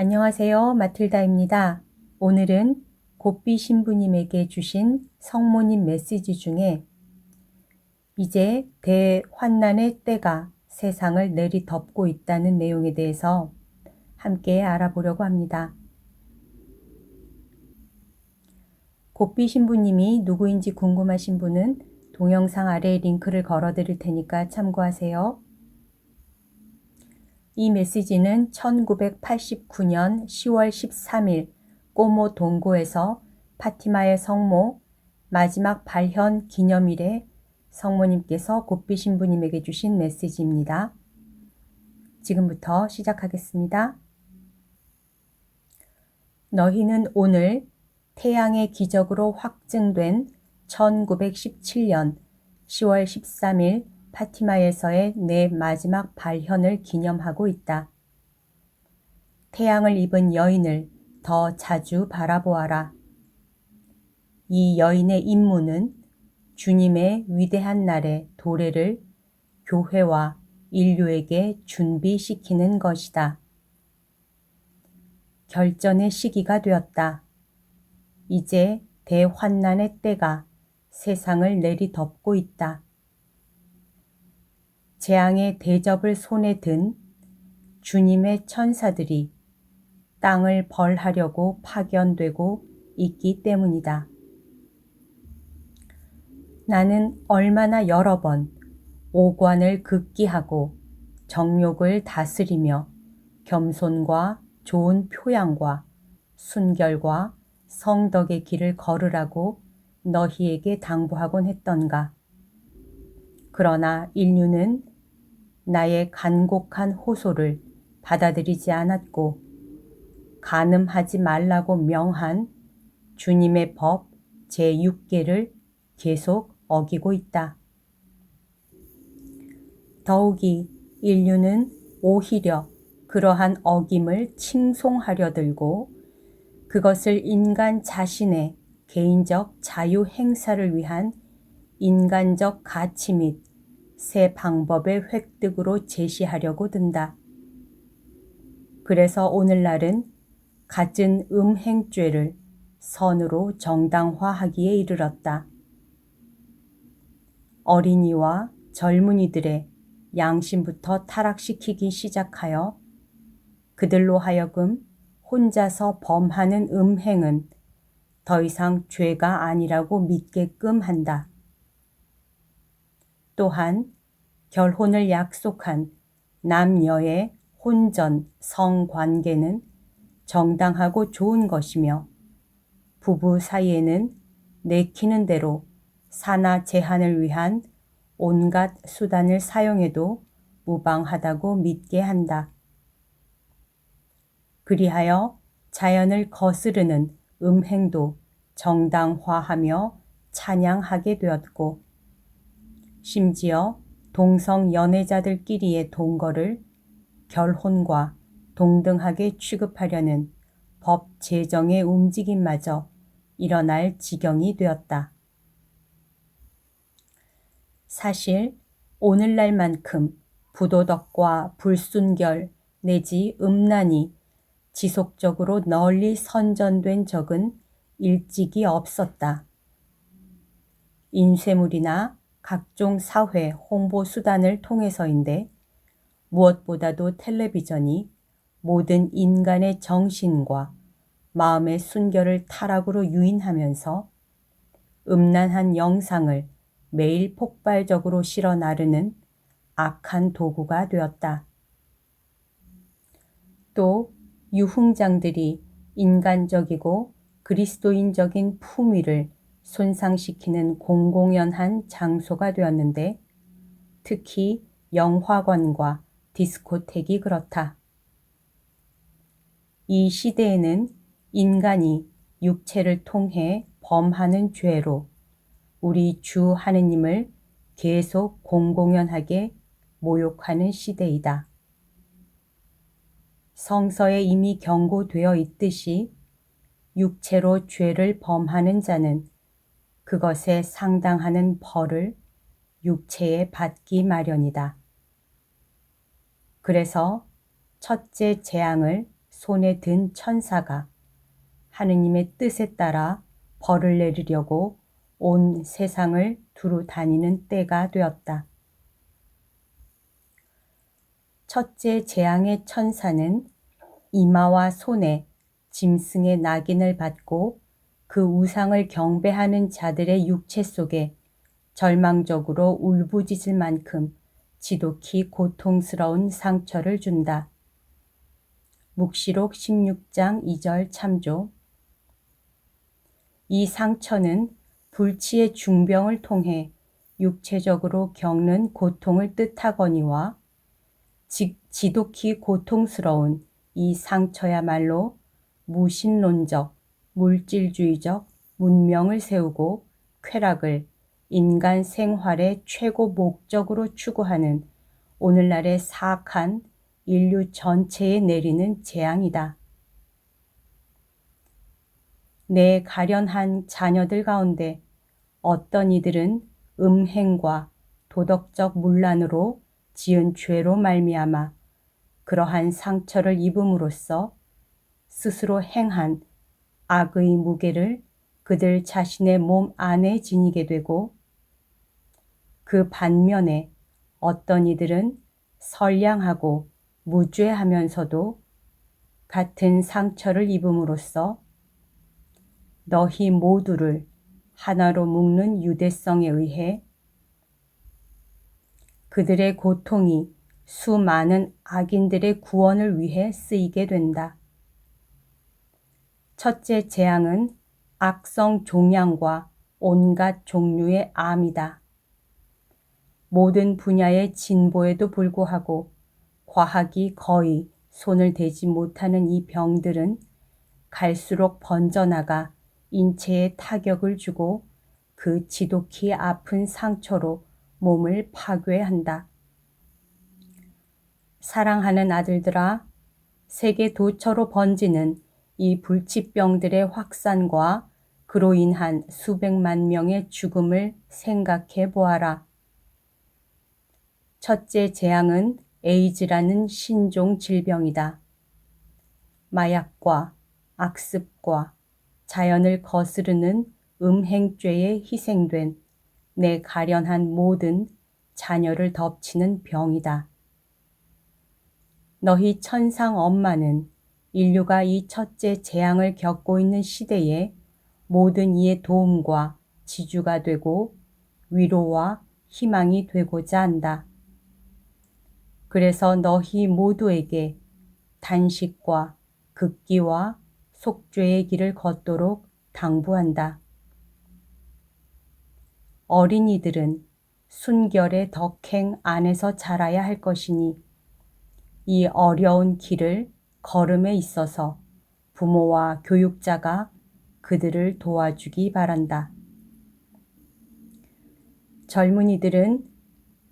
안녕하세요. 마틸다입니다. 오늘은 고삐 신부님에게 주신 성모님 메시지 중에 이제 대환난의 때가 세상을 내리덮고 있다는 내용에 대해서 함께 알아보려고 합니다. 고삐 신부님이 누구인지 궁금하신 분은 동영상 아래에 링크를 걸어 드릴 테니까 참고하세요. 이 메시지는 1989년 10월 13일 꼬모 동고에서 파티마의 성모 마지막 발현 기념일에 성모님께서 곱비 신부님에게 주신 메시지입니다. 지금부터 시작하겠습니다. 너희는 오늘 태양의 기적으로 확증된 1917년 10월 13일 파티마에서의 내 마지막 발현을 기념하고 있다. 태양을 입은 여인을 더 자주 바라보아라. 이 여인의 임무는 주님의 위대한 날의 도래를 교회와 인류에게 준비시키는 것이다. 결전의 시기가 되었다. 이제 대환난의 때가 세상을 내리덮고 있다. 재앙의 대접을 손에 든 주님의 천사들이 땅을 벌하려고 파견되고 있기 때문이다. 나는 얼마나 여러 번 오관을 극기하고 정욕을 다스리며 겸손과 좋은 표양과 순결과 성덕의 길을 걸으라고 너희에게 당부하곤 했던가. 그러나 인류는 나의 간곡한 호소를 받아들이지 않았고 가늠하지 말라고 명한 주님의 법 제6개를 계속 어기고 있다. 더욱이 인류는 오히려 그러한 어김을 칭송하려 들고 그것을 인간 자신의 개인적 자유 행사를 위한 인간적 가치 및 새 방법의 획득으로 제시하려고 든다. 그래서 오늘날은 갖은 음행죄를 선으로 정당화하기에 이르렀다. 어린이와 젊은이들의 양심부터 타락시키기 시작하여 그들로 하여금 혼자서 범하는 음행은 더 이상 죄가 아니라고 믿게끔 한다. 또한 결혼을 약속한 남녀의 혼전 성관계는 정당하고 좋은 것이며 부부 사이에는 내키는 대로 사나 제한을 위한 온갖 수단을 사용해도 무방하다고 믿게 한다. 그리하여 자연을 거스르는 음행도 정당화하며 찬양하게 되었고 심지어 동성 연애자들끼리의 동거를 결혼과 동등하게 취급하려는 법 제정의 움직임마저 일어날 지경이 되었다. 사실 오늘날만큼 부도덕과 불순결 내지 음란이 지속적으로 널리 선전된 적은 일찍이 없었다. 인쇄물이나 각종 사회 홍보 수단을 통해서인데 무엇보다도 텔레비전이 모든 인간의 정신과 마음의 순결을 타락으로 유인하면서 음란한 영상을 매일 폭발적으로 실어 나르는 악한 도구가 되었다. 또 유흥장들이 인간적이고 그리스도인적인 품위를 손상시키는 공공연한 장소가 되었는데 특히 영화관과 디스코텍이 그렇다. 이 시대에는 인간이 육체를 통해 범하는 죄로 우리 주 하느님을 계속 공공연하게 모욕하는 시대이다. 성서에 이미 경고되어 있듯이 육체로 죄를 범하는 자는 그것에 상당하는 벌을 육체에 받기 마련이다. 그래서 첫째 재앙을 손에 든 천사가 하느님의 뜻에 따라 벌을 내리려고 온 세상을 두루 다니는 때가 되었다. 첫째 재앙의 천사는 이마와 손에 짐승의 낙인을 받고 그 우상을 경배하는 자들의 육체 속에 절망적으로 울부짖을 만큼 지독히 고통스러운 상처를 준다. 묵시록 16장 2절 참조. 이 상처는 불치의 중병을 통해 육체적으로 겪는 고통을 뜻하거니와 지, 지독히 고통스러운 이 상처야말로 무신론적, 물질주의적 문명을 세우고 쾌락을 인간 생활의 최고 목적으로 추구하는 오늘날의 사악한 인류 전체에 내리는 재앙이다. 내 가련한 자녀들 가운데 어떤 이들은 음행과 도덕적 문란으로 지은 죄로 말미암아 그러한 상처를 입음으로써 스스로 행한 악의 무게를 그들 자신의 몸 안에 지니게 되고 그 반면에 어떤 이들은 선량하고 무죄하면서도 같은 상처를 입음으로써 너희 모두를 하나로 묶는 유대성에 의해 그들의 고통이 수많은 악인들의 구원을 위해 쓰이게 된다. 첫째 재앙은 악성 종양과 온갖 종류의 암이다. 모든 분야의 진보에도 불구하고 과학이 거의 손을 대지 못하는 이 병들은 갈수록 번져나가 인체에 타격을 주고 그 지독히 아픈 상처로 몸을 파괴한다. 사랑하는 아들들아, 세계 도처로 번지는 이 불치병들의 확산과 그로 인한 수백만 명의 죽음을 생각해 보아라. 첫째 재앙은 에이즈라는 신종 질병이다. 마약과 악습과 자연을 거스르는 음행죄에 희생된 내 가련한 모든 자녀를 덮치는 병이다. 너희 천상 엄마는 인류가 이 첫째 재앙을 겪고 있는 시대에 모든 이의 도움과 지주가 되고 위로와 희망이 되고자 한다. 그래서 너희 모두에게 단식과 극기와 속죄의 길을 걷도록 당부한다. 어린이들은 순결의 덕행 안에서 자라야 할 것이니 이 어려운 길을 걸음에 있어서 부모와 교육자가 그들을 도와주기 바란다. 젊은이들은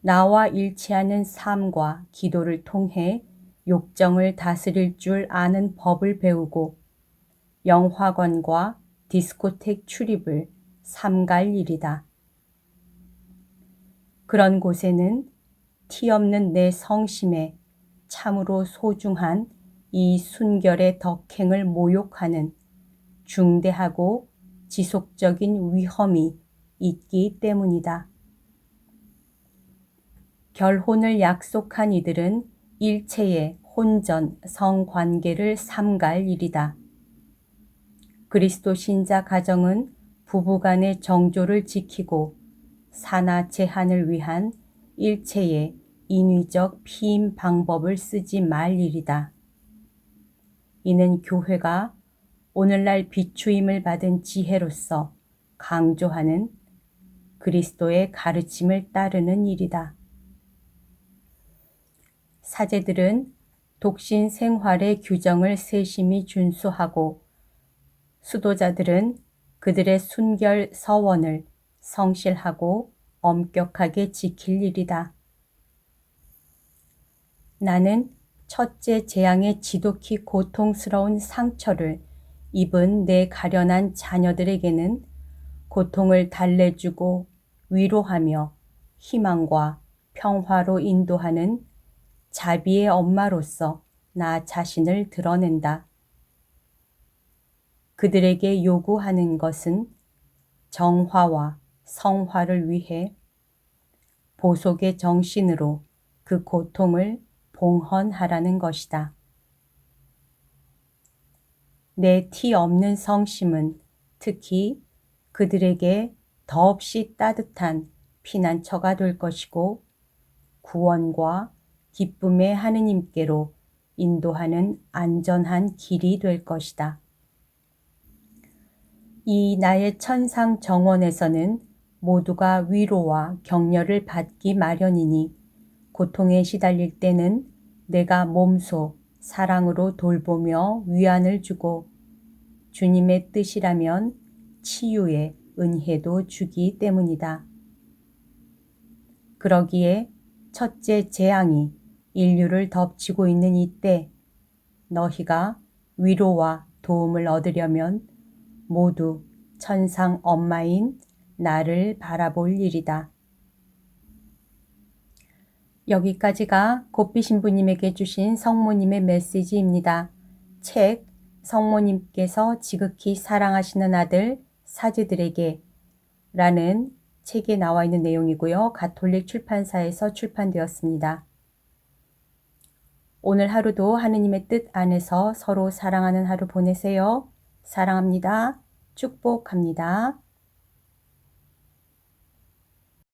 나와 일치하는 삶과 기도를 통해 욕정을 다스릴 줄 아는 법을 배우고 영화관과 디스코텍 출입을 삼갈 일이다. 그런 곳에는 티 없는 내 성심에 참으로 소중한 이 순결의 덕행을 모욕하는 중대하고 지속적인 위험이 있기 때문이다. 결혼을 약속한 이들은 일체의 혼전 성관계를 삼갈 일이다. 그리스도 신자 가정은 부부간의 정조를 지키고 사나 제한을 위한 일체의 인위적 피임 방법을 쓰지 말 일이다. 이는 교회가 오늘날 비추임을 받은 지혜로서 강조하는 그리스도의 가르침을 따르는 일이다. 사제들은 독신 생활의 규정을 세심히 준수하고 수도자들은 그들의 순결 서원을 성실하고 엄격하게 지킬 일이다. 나는 첫째 재앙의 지독히 고통스러운 상처를 입은 내 가련한 자녀들에게는 고통을 달래주고 위로하며 희망과 평화로 인도하는 자비의 엄마로서 나 자신을 드러낸다. 그들에게 요구하는 것은 정화와 성화를 위해 보속의 정신으로 그 고통을 봉헌하라는 것이다. 내 티 없는 성심은 특히 그들에게 더없이 따뜻한 피난처가 될 것이고 구원과 기쁨의 하느님께로 인도하는 안전한 길이 될 것이다. 이 나의 천상 정원에서는 모두가 위로와 격려를 받기 마련이니 고통에 시달릴 때는 내가 몸소 사랑으로 돌보며 위안을 주고 주님의 뜻이라면 치유의 은혜도 주기 때문이다. 그러기에 첫째 재앙이 인류를 덮치고 있는 이때 너희가 위로와 도움을 얻으려면 모두 천상 엄마인 나를 바라볼 일이다. 여기까지가 고삐 신부님에게 주신 성모님의 메시지입니다. 책 성모님께서 지극히 사랑하시는 아들 사제들에게 라는 책에 나와 있는 내용이고요. 가톨릭 출판사에서 출판되었습니다. 오늘 하루도 하느님의 뜻 안에서 서로 사랑하는 하루 보내세요. 사랑합니다. 축복합니다.